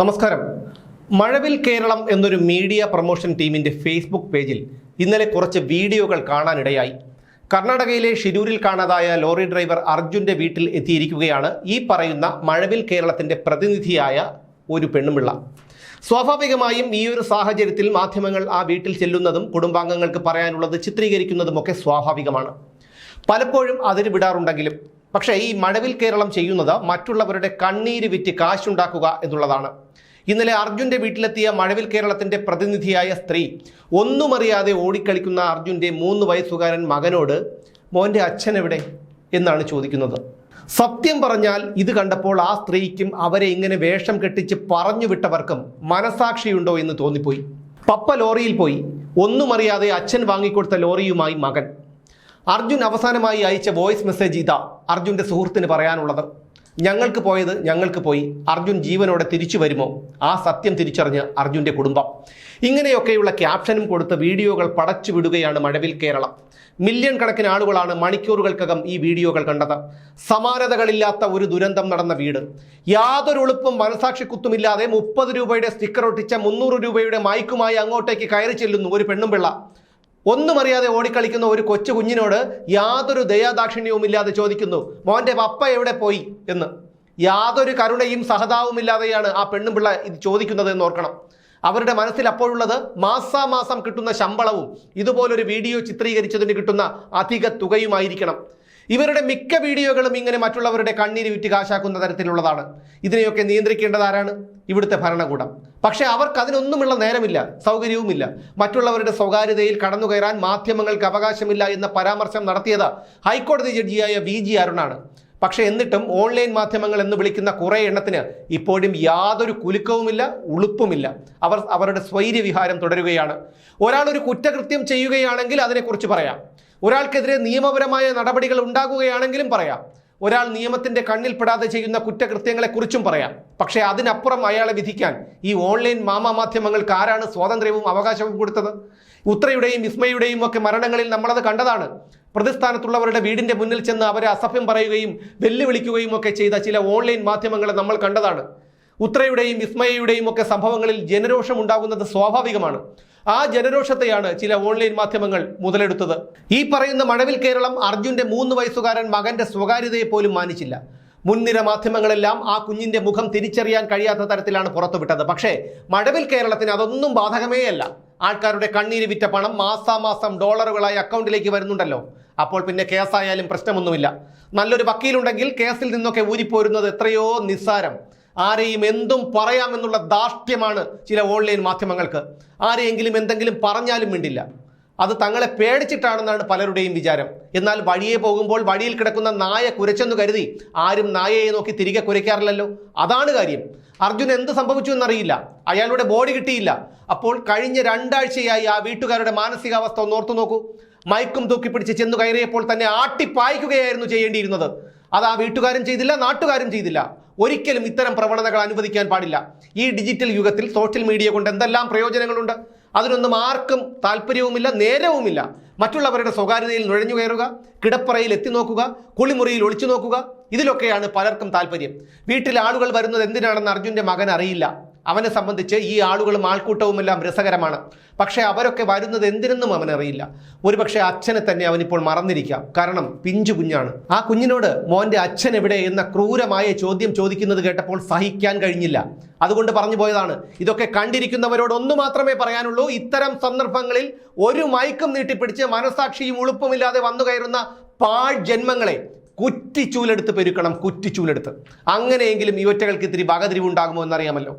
നമസ്കാരം. മഴവിൽ കേരളം എന്നൊരു media promotion ടീമിന്റെ ഫേസ്ബുക്ക് പേജിൽ ഇന്നലെ കുറച്ച് വീഡിയോകൾ കാണാനിടയായി. കർണാടകയിലെ ഷിരൂരിൽ കാണാതായ ലോറി ഡ്രൈവർ അർജുന്റെ വീട്ടിൽ എത്തിയിരിക്കുകയാണ് ഈ പറയുന്ന മഴവിൽ കേരളത്തിന്റെ പ്രതിനിധിയായ ഒരു പെണ്ണുമിള്ള. സ്വാഭാവികമായും ഈ ഒരു സാഹചര്യത്തിൽ മാധ്യമങ്ങൾ ആ വീട്ടിൽ ചെല്ലുന്നതും കുടുംബാംഗങ്ങൾക്ക് പറയാനുള്ളത് ചിത്രീകരിക്കുന്നതുമൊക്കെ സ്വാഭാവികമാണ്. പലപ്പോഴും അതിന് വിടാറുണ്ടെങ്കിലും പക്ഷേ ഈ മഴവിൽ കേരളം ചെയ്യുന്നത് മറ്റുള്ളവരുടെ കണ്ണീര് വിറ്റ് കാശുണ്ടാക്കുക എന്നുള്ളതാണ്. ഇന്നലെ അർജുന്റെ വീട്ടിലെത്തിയ മഴവിൽ കേരളത്തിന്റെ പ്രതിനിധിയായ സ്ത്രീ ഒന്നുമറിയാതെ ഓടിക്കളിക്കുന്ന അർജുന്റെ മൂന്ന് വയസ്സുകാരൻ മകനോട് മോന്റെ അച്ഛൻ എവിടെ എന്നാണ് ചോദിക്കുന്നത്. സത്യം പറഞ്ഞാൽ ഇത് കണ്ടപ്പോൾ ആ സ്ത്രീക്കും അവരെ ഇങ്ങനെ വേഷം കെട്ടിച്ച് പറഞ്ഞു വിട്ടവർക്കും മനസാക്ഷിയുണ്ടോ എന്ന് തോന്നിപ്പോയി. പപ്പ ലോറിയിൽ പോയി. ഒന്നുമറിയാതെ അച്ഛൻ വാങ്ങിക്കൊടുത്ത ലോറിയുമായി മകൻ. അർജുൻ അവസാനമായി അയച്ച വോയിസ് മെസ്സേജ് ഇതാ. അർജുന്റെ സുഹൃത്തിന് പറയാനുള്ളത്. ഞങ്ങൾക്ക് പോയത് ഞങ്ങൾക്ക് പോയി. അർജുൻ ജീവനോടെ തിരിച്ചു വരുമോ? ആ സത്യം തിരിച്ചറിഞ്ഞ് അർജുന്റെ കുടുംബം. ഇങ്ങനെയൊക്കെയുള്ള ക്യാപ്ഷനും കൊടുത്ത് വീഡിയോകൾ പടച്ചു വിടുകയാണ് മഴവിൽ കേരളം. മില്യൺ കണക്കിന് ആളുകളാണ് മണിക്കൂറുകൾക്കകം ഈ വീഡിയോകൾ കണ്ടത്. സമാനതകളില്ലാത്ത ഒരു ദുരന്തം നടന്ന വീട്. യാതൊരു ഉളുപ്പും മനസാക്ഷി കുത്തുമില്ലാതെ മുപ്പത് രൂപയുടെ സ്റ്റിക്കർ ഒട്ടിച്ച മുന്നൂറ് രൂപയുടെ മൈക്കുമായി അങ്ങോട്ടേക്ക് കയറി ചെല്ലുന്നു ഒരു പെണ്ണുമ്പിള്ള ഒന്നും അറിയാതെ ഓടിക്കളിക്കുന്ന ഒരു കൊച്ചു കുഞ്ഞിനോട് യാതൊരു ദയാദാക്ഷിണ്യവും ഇല്ലാതെ ചോദിക്കുന്നു മോന്റെ പപ്പ എവിടെ പോയി? എന്ന്. യാതൊരു കരുണയും സഹതാവുമില്ലാതെയാണ് ആ പെണ്ണും പിള്ള ഇത് ചോദിക്കുന്നത് എന്ന് ഓർക്കണം. അവരുടെ മനസ്സിൽ അപ്പോഴുള്ളത് മാസാമാസം കിട്ടുന്ന ശമ്പളവും ഇതുപോലൊരു വീഡിയോ ചിത്രീകരിച്ചതിന് കിട്ടുന്ന അധിക തുകയുമായിരിക്കണം. ഇവരുടെ മിക്ക വീഡിയോകളും ഇങ്ങനെ മറ്റുള്ളവരുടെ കണ്ണീര് വിറ്റ് കാശാക്കുന്ന തരത്തിലുള്ളതാണ്. ഇതിനെയൊക്കെ നിയന്ത്രിക്കേണ്ടത് ആരാണ്? ഇവിടുത്തെ ഭരണകൂടം. പക്ഷേ അവർക്ക് അതിനൊന്നുമുള്ള നേരമില്ല സൗകര്യവുമില്ല. മറ്റുള്ളവരുടെ സ്വകാര്യതയിൽ കടന്നു കയറാൻ മാധ്യമങ്ങൾക്ക് അവകാശമില്ല എന്ന പരാമർശം നടത്തിയത് ഹൈക്കോടതി ജഡ്ജിയായ വി ജി അരുണാണ്. പക്ഷേ എന്നിട്ടും ഓൺലൈൻ മാധ്യമങ്ങൾ എന്ന് വിളിക്കുന്ന കുറേ എണ്ണത്തിന് ഇപ്പോഴും യാതൊരു കുലുക്കവുമില്ല ഉളുപ്പുമില്ല. അവർ അവരുടെ സ്വൈര്യവിഹാരം തുടരുകയാണ്. ഒരാൾ ഒരു കുറ്റകൃത്യം ചെയ്യുകയാണെങ്കിൽ അതിനെക്കുറിച്ച് പറയാം. ഒരാൾക്കെതിരെ നിയമപരമായ നടപടികൾ ഉണ്ടാകുകയാണെങ്കിലും പറയാം. ഒരാൾ നിയമത്തിന്റെ കണ്ണിൽപ്പെടാതെ ചെയ്യുന്ന കുറ്റകൃത്യങ്ങളെക്കുറിച്ചും പറയാം. പക്ഷേ അതിനപ്പുറം അയാളെ വിധിക്കാൻ ഈ ഓൺലൈൻ മാധ്യമങ്ങൾക്ക് ആരാണ് സ്വാതന്ത്ര്യവും അവകാശവും കൊടുത്തത്? ഉത്രയുടെയും വിസ്മയുടെയും ഒക്കെ മരണങ്ങളിൽ നമ്മളത് കണ്ടതാണ്. പ്രതിസ്ഥാനത്തുള്ളവരുടെ വീടിന്റെ മുന്നിൽ ചെന്ന് അവരെ അസഭ്യം പറയുകയും വെല്ലുവിളിക്കുകയും ഒക്കെ ചെയ്ത ചില ഓൺലൈൻ മാധ്യമങ്ങളെ നമ്മൾ കണ്ടതാണ്. ഉത്രയുടെയും വിസ്മയയുടെയും ഒക്കെ സംഭവങ്ങളിൽ ജനരോഷം ഉണ്ടാകുന്നത് സ്വാഭാവികമാണ്. ആ ജനരോഷത്തെയാണ് ചില ഓൺലൈൻ മാധ്യമങ്ങൾ മുതലെടുത്തത്. ഈ പറയുന്ന മഴവിൽ കേരളം അർജുന്റെ മൂന്ന് വയസ്സുകാരൻ മകന്റെ സ്വകാര്യതയെ പോലും മാനിച്ചില്ല. മുൻനിര മാധ്യമങ്ങളെല്ലാം ആ കുഞ്ഞിന്റെ മുഖം തിരിച്ചറിയാൻ കഴിയാത്ത തരത്തിലാണ് പുറത്തുവിട്ടത്. പക്ഷേ മഴവിൽ കേരളത്തിന് അതൊന്നും ബാധകമേ അല്ല. ആൾക്കാരുടെ കണ്ണീര് വിറ്റ പണം മാസാമാസം ഡോളറുകളായി അക്കൗണ്ടിലേക്ക് വരുന്നുണ്ടല്ലോ. അപ്പോൾ പിന്നെ കേസായാലും പ്രശ്നമൊന്നുമില്ല. നല്ലൊരു വക്കീലുണ്ടെങ്കിൽ കേസിൽ നിന്നൊക്കെ ഊരിപ്പോരുന്നത് എത്രയോ നിസ്സാരം. ആരെയും എന്തും പറയാമെന്നുള്ള ധാർഷ്ട്യമാണ് ചില ഓൺലൈൻ മാധ്യമങ്ങൾക്ക്. ആരെയെങ്കിലും എന്തെങ്കിലും പറഞ്ഞാലും വേണ്ടില്ല അത് തങ്ങളെ പേടിച്ചിട്ടാണെന്നാണ് പലരുടെയും വിചാരം. എന്നാൽ വഴിയെ പോകുമ്പോൾ വഴിയിൽ കിടക്കുന്ന നായ കുരച്ചെന്ന് കരുതി ആരും നായയെ നോക്കി തിരികെ കുരയ്ക്കാറില്ലല്ലോ. അതാണ് കാര്യം. അർജുൻ എന്ത് സംഭവിച്ചു എന്നറിയില്ല. അയാളുടെ ബോഡി കിട്ടിയില്ല. അപ്പോൾ കഴിഞ്ഞ രണ്ടാഴ്ചയായി ആ വീട്ടുകാരുടെ മാനസികാവസ്ഥ ഒന്ന് ഓർത്തു നോക്കൂ. മയക്കും തൂക്കി പിടിച്ച് ചെന്നു കയറിയപ്പോൾ തന്നെ ആട്ടിപ്പായിക്കുകയായിരുന്നു ചെയ്യേണ്ടിയിരുന്നത്. അത് ആ വീട്ടുകാരും ചെയ്തില്ല നാട്ടുകാരും ചെയ്തില്ല. ഒരിക്കലും ഇത്തരം പ്രവണതകൾ അനുവദിക്കാൻ പാടില്ല. ഈ ഡിജിറ്റൽ യുഗത്തിൽ സോഷ്യൽ മീഡിയ കൊണ്ട് എന്തെല്ലാം പ്രയോജനങ്ങളുണ്ട്? അതിനൊന്നും ആർക്കും താല്പര്യവുമില്ല നേരവുമില്ല. മറ്റുള്ളവരുടെ സ്വകാര്യതയിൽ നുഴഞ്ഞു കയറുക കിടപ്പറയിൽ എത്തി നോക്കുക കുളിമുറിയിൽ ഒളിച്ചു നോക്കുക ഇതിലൊക്കെയാണ് പലർക്കും താല്പര്യം. വീട്ടിൽ ആളുകൾ വരുന്നത് എന്തിനാണെന്ന് അർജുന്റെ മകൻ അറിയില്ല. അവനെ സംബന്ധിച്ച് ഈ ആളുകളും ആൾക്കൂട്ടവുമെല്ലാം രസകരമാണ്. പക്ഷേ അവരൊക്കെ വരുന്നത് എന്തിനെന്നും അവനറിയില്ല. ഒരുപക്ഷെ അച്ഛനെ തന്നെ അവനിപ്പോൾ മറന്നിരിക്കാം. കാരണം പിഞ്ചു കുഞ്ഞാണ്. ആ കുഞ്ഞിനോട് മോന്റെ അച്ഛൻ എവിടെ എന്ന ക്രൂരമായ ചോദ്യം ചോദിക്കുന്നത് കേട്ടപ്പോൾ സഹിക്കാൻ കഴിഞ്ഞില്ല. അതുകൊണ്ട് പറഞ്ഞു പോയതാണ് ഇതൊക്കെ കണ്ടിരിക്കുന്നവരോട് ഒന്നു മാത്രമേ പറയാനുള്ളൂ. ഇത്തരം സന്ദർഭങ്ങളിൽ ഒരു മയക്കും നീട്ടിപ്പിടിച്ച് മനസാക്ഷിയും ഉളുപ്പുമില്ലാതെ വന്നു കയറുന്ന പാഴ് ജന്മങ്ങളെ കുറ്റിച്ചൂലെടുത്ത് പെരുക്കണം കുറ്റിച്ചൂലെടുത്ത്. അങ്ങനെയെങ്കിലും ഈ ഒറ്റകൾക്ക് ഇത്തിരി വകതിരിവുണ്ടാകുമോ എന്നറിയാമല്ലോ.